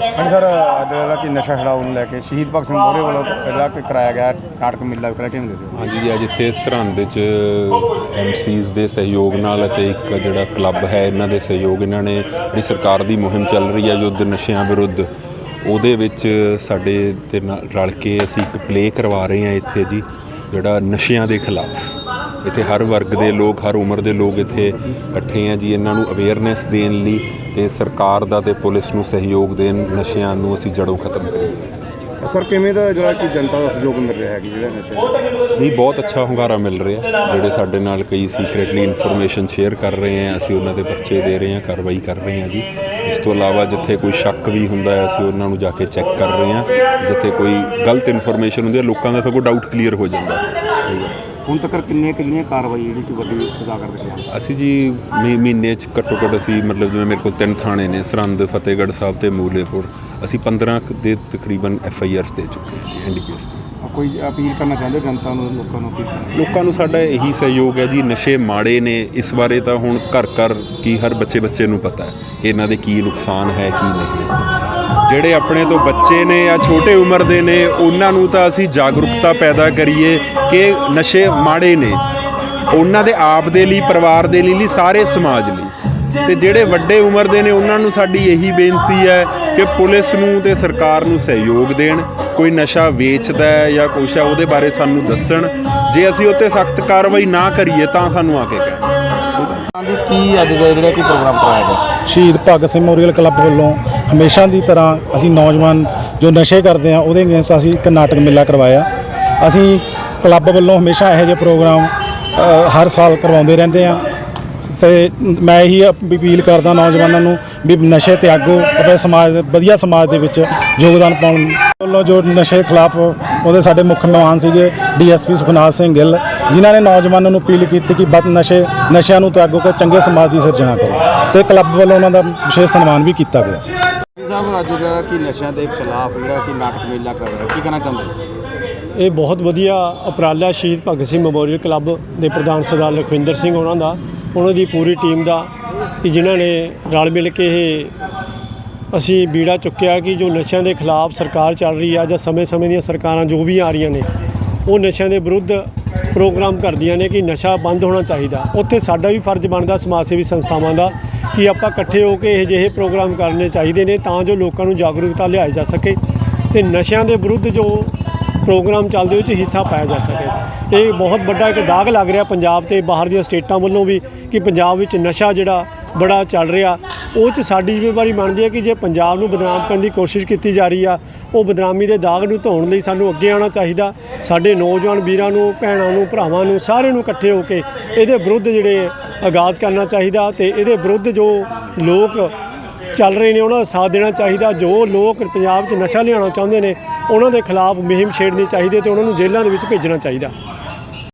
ਹਾਂਜੀ ਸਰ ਜਿਹੜਾ ਕਿ ਨਸ਼ਾ ਛਡਾਊ ਨੂੰ ਲੈ ਕੇ ਸ਼ਹੀਦ ਭਗਤ ਸਿੰਘ ਮੋਰੇ ਵੱਲੋਂ ਜਿਹੜਾ ਕਿ ਕਰਾਇਆ ਗਿਆ, ਨਾਟਕ ਮੇਲਾ ਵਿਕਰਾ ਕਿਵੇਂ ਦੇ ਦਿਓ ਹਾਂਜੀ ਜੀ, ਅੱਜ ਇੱਥੇ ਸਰਹੰਦ 'ਚ ਐਮਸੀਜ਼ ਦੇ ਸਹਿਯੋਗ ਨਾਲ ਅਤੇ ਇੱਕ ਜਿਹੜਾ ਕਲੱਬ ਹੈ, ਇਹਨਾਂ ਦੇ ਸਹਿਯੋਗ ਇਹਨਾਂ ਨੇ, ਜਿਹੜੀ ਸਰਕਾਰ ਦੀ ਮੁਹਿੰਮ ਚੱਲ ਰਹੀ ਹੈ ਯੁੱਧ ਨਸ਼ਿਆਂ ਵਿਰੁੱਧ, ਉਹਦੇ ਵਿੱਚ ਸਾਡੇ ਦੇ ਨਾਲ ਰਲ ਕੇ ਅਸੀਂ ਇੱਕ ਪਲੇ ਕਰਵਾ ਰਹੇ ਹਾਂ ਇੱਥੇ ਜੀ, ਜਿਹੜਾ ਨਸ਼ਿਆਂ ਦੇ ਖਿਲਾਫ। ਇੱਥੇ ਹਰ ਵਰਗ ਦੇ ਲੋਕ, ਹਰ ਉਮਰ ਦੇ ਲੋਕ ਇੱਥੇ ਇਕੱਠੇ ਆ ਜੀ, ਇਹਨਾਂ ਨੂੰ ਅਵੇਅਰਨੈਸ ਦੇਣ ਲਈ ਤੇ ਸਰਕਾਰ ਦਾ ਤੇ ਪੁਲਿਸ ਨੂੰ ਸਹਿਯੋਗ ਦੇਣ ਨਸ਼ਿਆਂ ਨੂੰ ਅਸੀਂ ਜੜੋਂ ਖਤਮ ਕਰੀਏ। ਸਰ ਕਿਵੇਂ ਦਾ ਜਿਹੜਾ ਕਿ ਜਨਤਾ ਦਾ ਸਹਿਯੋਗ ਮਿਲ ਰਿਹਾ ਹੈ ਕਿ ਜਿਹੜਾ ਨਸ਼ਾ ਨਹੀਂ ਬਹੁਤ ਅੱਛਾ ਹੁੰਗਾਰਾ ਮਿਲ ਰਿਹਾ। ਜਿਹੜੇ ਸਾਡੇ ਨਾਲ ਕਈ ਸੀਕ੍ਰੀਟਲੀ ਇਨਫੋਰਮੇਸ਼ਨ ਸ਼ੇਅਰ ਕਰ ਰਹੇ ਆ ਅਸੀਂ ਉਹਨਾਂ ਦੇ ਪਰਚੇ ਦੇ ਰਹੇ ਹਾਂ ਕਾਰਵਾਈ ਕਰ ਰਹੇ ਹਾਂ ਜੀ। ਇਸ ਤੋਂ ਇਲਾਵਾ ਜਿੱਥੇ ਕੋਈ ਸ਼ੱਕ ਵੀ ਹੁੰਦਾ ਹੈ ਅਸੀਂ ਉਹਨਾਂ ਨੂੰ ਜਾ ਕੇ ਚੈੱਕ ਕਰ ਰਹੇ ਹਾਂ ਜਿੱਥੇ ਕੋਈ ਗਲਤ ਇਨਫੋਰਮੇਸ਼ਨ ਹੁੰਦੀ ਹੈ ਲੋਕਾਂ ਦਾ ਸਗੋਂ ਡਾਊਟ ਕਲੀਅਰ ਹੋ ਜਾਂਦਾ। ਹੈ ਹੁਣ ਤੱਕ ਕਿੰਨੇ ਕਿੰਨੀਆਂ ਕਾਰਵਾਈ ਜਿਹੜੀ ਕਿ ਵੱਡੀ ਸਜ਼ਾ ਕਰ ਦਿੱਤੀ ਹੈ ਅਸੀਂ ਜੀ ਮਹੀ- ਮਹੀਨੇ ਚ ਘੱਟੋ ਘੱਟ ਅਸੀਂ ਮਤਲਬ ਜਿਵੇਂ ਮੇਰੇ ਕੋਲ ਤਿੰਨ ਥਾਣੇ ਨੇ ਸਰਹੰਦ ਫਤਿਹਗੜ੍ਹ ਸਾਹਿਬ ਤੇ ਮੂਲੇਪੁਰ ਅਸੀਂ 15 ਕੁ ਦੇ ਤਕਰੀਬਨ ਐਫ ਆਈ ਆਰਸ ਦੇ ਚੁੱਕੇ ਹਾਂ ਜੀ ਐਨਡੀਪੀਐਸ ਦੇ। ਕੋਈ ਅਪੀਲ ਕਰਨਾ ਚਾਹੁੰਦੇ ਜਨਤਾ ਨੂੰ ਲੋਕਾਂ ਨੂੰ ਅਪੀਲ? ਲੋਕਾਂ ਨੂੰ ਸਾਡਾ ਇਹੀ ਸਹਿਯੋਗ ਹੈ ਜੀ ਨਸ਼ੇ ਮਾੜੇ ਨੇ ਇਸ ਬਾਰੇ ਤਾਂ ਹੁਣ ਘਰ ਘਰ ਕੀ ਹਰ ਬੱਚੇ ਬੱਚੇ ਨੂੰ ਪਤਾ ਹੈ ਕਿ ਇਹਨਾਂ ਦੇ ਕੀ ਨੁਕਸਾਨ ਹੈ ਕੀ ਨਹੀਂ। ਜਿਹੜੇ ਆਪਣੇ ਤੋਂ ਬੱਚੇ ਨੇ ਜਾਂ ਛੋਟੇ ਉਮਰ ਦੇ ਨੇ, ਉਹਨਾਂ ਨੂੰ ਤਾਂ ਅਸੀਂ ਜਾਗਰੂਕਤਾ ਪੈਦਾ ਕਰੀਏ ਕਿ ਨਸ਼ੇ ਮਾੜੇ ਨੇ। ਉਹਨਾਂ ਦੇ ਆਪ ਦੇ ਲਈ, ਪਰਿਵਾਰ ਦੇ ਲਈ ਲਈ, ਸਾਰੇ ਸਮਾਜ ਲਈ। ਤੇ ਜਿਹੜੇ ਵੱਡੇ ਉਮਰ ਦੇ ਨੇ, ਉਹਨਾਂ ਨੂੰ ਸਾਡੀ ਇਹੀ ਬੇਨਤੀ ਹੈ ਕਿ ਪੁਲਿਸ ਨੂੰ ਤੇ ਸਰਕਾਰ ਨੂੰ ਸਹਿਯੋਗ ਦੇਣ। ਕੋਈ ਨਸ਼ਾ ਵੇਚਦਾ ਹੈ ਜਾਂ ਕੁਛ ਹੈ, ਉਹਦੇ ਬਾਰੇ ਸਾਨੂੰ ਦੱਸਣ। ਜੇ ਅਸੀਂ ਉੱਤੇ ਸਖਤ ਕਾਰਵਾਈ ਨਾ ਕਰੀਏ, ਤਾਂ ਸਾਨੂੰ ਆ ਕੇ ਕਹਿਣ। ਹਾਂਜੀ ਕੀ ਅੱਜ ਦਾ ਜਿਹੜਾ ਕਿ ਪ੍ਰੋਗਰਾਮ ਕਰਾਇਆ ਗਿਆ ਸ਼ਹੀਦ ਭਗਤ ਸਿੰਘ ਮੈਮੋਰੀਅਲ ਕਲੱਬ ਵੱਲੋਂ ਹਮੇਸ਼ਾ ਦੀ ਤਰ੍ਹਾਂ ਅਸੀਂ ਨੌਜਵਾਨ ਜੋ ਨਸ਼ੇ ਕਰਦੇ ਆ ਉਹਦੇ ਅਗੇਂਸਟ ਅਸੀਂ ਇੱਕ ਨਾਟਕ ਮੇਲਾ ਕਰਵਾਇਆ। ਅਸੀਂ ਕਲੱਬ ਵੱਲੋਂ ਹਮੇਸ਼ਾ ਇਹੋ ਜਿਹੇ ਪ੍ਰੋਗਰਾਮ ਅ, ਹਰ ਸਾਲ ਕਰਵਾਉਂਦੇ ਰਹਿੰਦੇ ਆ। ਤੇ ਮੈਂ ਇਹੀ ਅਪ- ਅਪੀਲ ਕਰਦਾ ਨੌਜਵਾਨਾਂ ਨੂੰ ਵੀ ਨਸ਼ੇ ਤਿਆਗੋ ਅਤੇ ਸਮਾਜ ਦੇ- ਵਧੀਆ ਸਮਾਜ ਦੇ ਵਿੱਚ ਯੋਗਦਾਨ ਪਾਉਣ। ਵੱਲੋਂ ਜੋ ਨਸ਼ੇ ਖਿਲਾਫ ਉਹਦੇ ਸਾਡੇ ਮੁੱਖ ਮਹਿਮਾਨ ਸੀਗੇ ਡੀਐਸਪੀ ਸੁਖਨਾਥ ਸਿੰਘ ਗਿੱਲ ਜਿਨ੍ਹਾਂ ਨੇ ਨੌਜਵਾਨਾਂ ਨੂੰ ਅਪੀਲ ਕੀਤੀ ਕਿ ਬਦ ਨਸ਼ੇ ਨਸ਼ਿਆਂ ਨੂੰ ਤਿਆਗੋ ਕੇ ਚੰਗੇ ਸਮਾਜ ਦੀ ਸਿਰਜਣਾ ਕਰੋ ਤੇ ਕਲੱਬ ਵੱਲੋਂ ਉਹਨਾਂ ਦਾ ਵਿਸ਼ੇਸ਼ ਸਨਮਾਨ ਵੀ ਕੀਤਾ ਗਿਆ। ਜੀ ਸਾਹਿਬ ਅੱਜ ਜਿਹੜਾ ਕਿ ਨਸ਼ਿਆਂ ਦੇ ਖਿਲਾਫ ਜਿਹੜਾ ਕਿ ਨਾਟਕ ਮੇਲਾ ਕਰਾਇਆ ਕੀ ਕਹਿਣਾ ਚਾਹੁੰਦੇ ਹੋ? ਇਹ ਬਹੁਤ ਵਧੀਆ ਉਪਰਾਲਾ ਸ਼ਹੀਦ ਭਗਤ ਸਿੰਘ ਮੈਮੋਰੀਅਲ ਕਲੱਬ ਦੇ ਪ੍ਰਧਾਨ ਸਰਦਾਰ ਲਖਵਿੰਦਰ ਸਿੰਘ ਉਹਨਾਂ ਦਾ। ਉਹਨਾਂ ਦੀ ਪੂਰੀ ਟੀਮ ਦਾ ਕਿ ਜਿਨ੍ਹਾਂ ਨੇ ਰਲ ਮਿਲ ਕੇ ਇਹ ਅਸੀਂ ਬੀੜਾ ਚੁੱਕਿਆ ਕਿ ਜੋ ਨਸ਼ਿਆਂ ਦੇ ਖਿਲਾਫ ਸਰਕਾਰ ਚੱਲ ਰਹੀ ਆ ਜਾਂ ਸਮੇਂ-ਸਮੇਂ ਦੀਆਂ ਸਰਕਾਰਾਂ ਜੋ ਵੀ ਆ ਰਹੀਆਂ ਨੇ, ਉਹ ਨਸ਼ਿਆਂ ਦੇ ਵਿਰੁੱਧ ਪ੍ਰੋਗਰਾਮ ਕਰਦੀਆਂ ਨੇ ਕਿ ਨਸ਼ਾ ਬੰਦ ਹੋਣਾ ਚਾਹੀਦਾ। ਉੱਥੇ ਸਾਡਾ ਵੀ ਫਰਜ਼ ਬਣਦਾ ਸਮਾਜ ਸੇਵੀ ਸੰਸਥਾਵਾਂ ਦਾ ਕਿ ਆਪਾਂ ਇਕੱਠੇ ਹੋ ਕੇ ਇਹ ਜਿਹੇ ਪ੍ਰੋਗਰਾਮ ਕਰਨੇ ਚਾਹੀਦੇ ਨੇ ਤਾਂ ਜੋ ਲੋਕਾਂ ਨੂੰ ਜਾਗਰੂਕਤਾ ਲਿਆਈ ਜਾ ਸਕੇ ਤੇ ਨਸ਼ਿਆਂ ਦੇ ਵਿਰੁੱਧ ਜੋ ਪ੍ਰੋਗਰਾਮ ਚੱਲਦੇ ਵਿੱਚ ਹਿੱਸਾ ਪਾਇਆ ਜਾ ਸਕੇ। ਇਹ ਬਹੁਤ ਵੱਡਾ ਇੱਕ ਦਾਗ ਲੱਗ ਰਿਹਾ ਪੰਜਾਬ ਤੇ ਬਾਹਰ ਦੀਆਂ ਸਟੇਟਾਂ ਵੱਲੋਂ ਵੀ ਕਿ ਪੰਜਾਬ ਵਿੱਚ ਨਸ਼ਾ ਜਿਹੜਾ ਬੜਾ ਚੱਲ ਰਿਹਾ। ਉਹ 'ਚ ਸਾਡੀ ਜ਼ਿੰਮੇਵਾਰੀ ਬਣਦੀ ਹੈ ਕਿ ਜੇ ਪੰਜਾਬ ਨੂੰ ਬਦਨਾਮ ਕਰਨ ਦੀ ਕੋਸ਼ਿਸ਼ ਕੀਤੀ ਜਾ ਰਹੀ ਆ, ਉਹ ਬਦਨਾਮੀ ਦੇ ਦਾਗ ਨੂੰ ਧੋਣ ਲਈ ਸਾਨੂੰ ਅੱਗੇ ਆਉਣਾ ਚਾਹੀਦਾ। ਸਾਡੇ ਨੌਜਵਾਨ ਵੀਰਾਂ ਨੂੰ, ਭੈਣਾਂ ਨੂੰ, ਭਰਾਵਾਂ ਨੂੰ ਸਾਰਿਆਂ ਨੂੰ ਇਕੱਠੇ ਹੋ ਕੇ ਇਹਦੇ ਵਿਰੁੱਧ ਜਿਹੜੇ ਆਗਾਜ਼ ਕਰਨਾ ਚਾਹੀਦਾ ਤੇ ਇਹਦੇ ਵਿਰੁੱਧ ਜੋ ਲੋਕ ਚੱਲ ਰਹੇ ਨੇ, ਉਹਨਾਂ ਦਾ ਸਾਥ ਦੇਣਾ ਚਾਹੀਦਾ। ਜੋ ਲੋਕ ਪੰਜਾਬ 'ਚ ਨਸ਼ਾ ਲਿਆਉਣਾ ਚਾਹੁੰਦੇ ਨੇ, ਉਹਨਾਂ ਦੇ ਖਿਲਾਫ ਮੁਹਿੰਮ ਛੇੜਨੀ ਚਾਹੀਦੀ ਤੇ ਉਹਨਾਂ ਨੂੰ ਜੇਲ੍ਹਾਂ ਦੇ ਵਿੱਚ ਭੇਜਣਾ ਚਾਹੀਦਾ।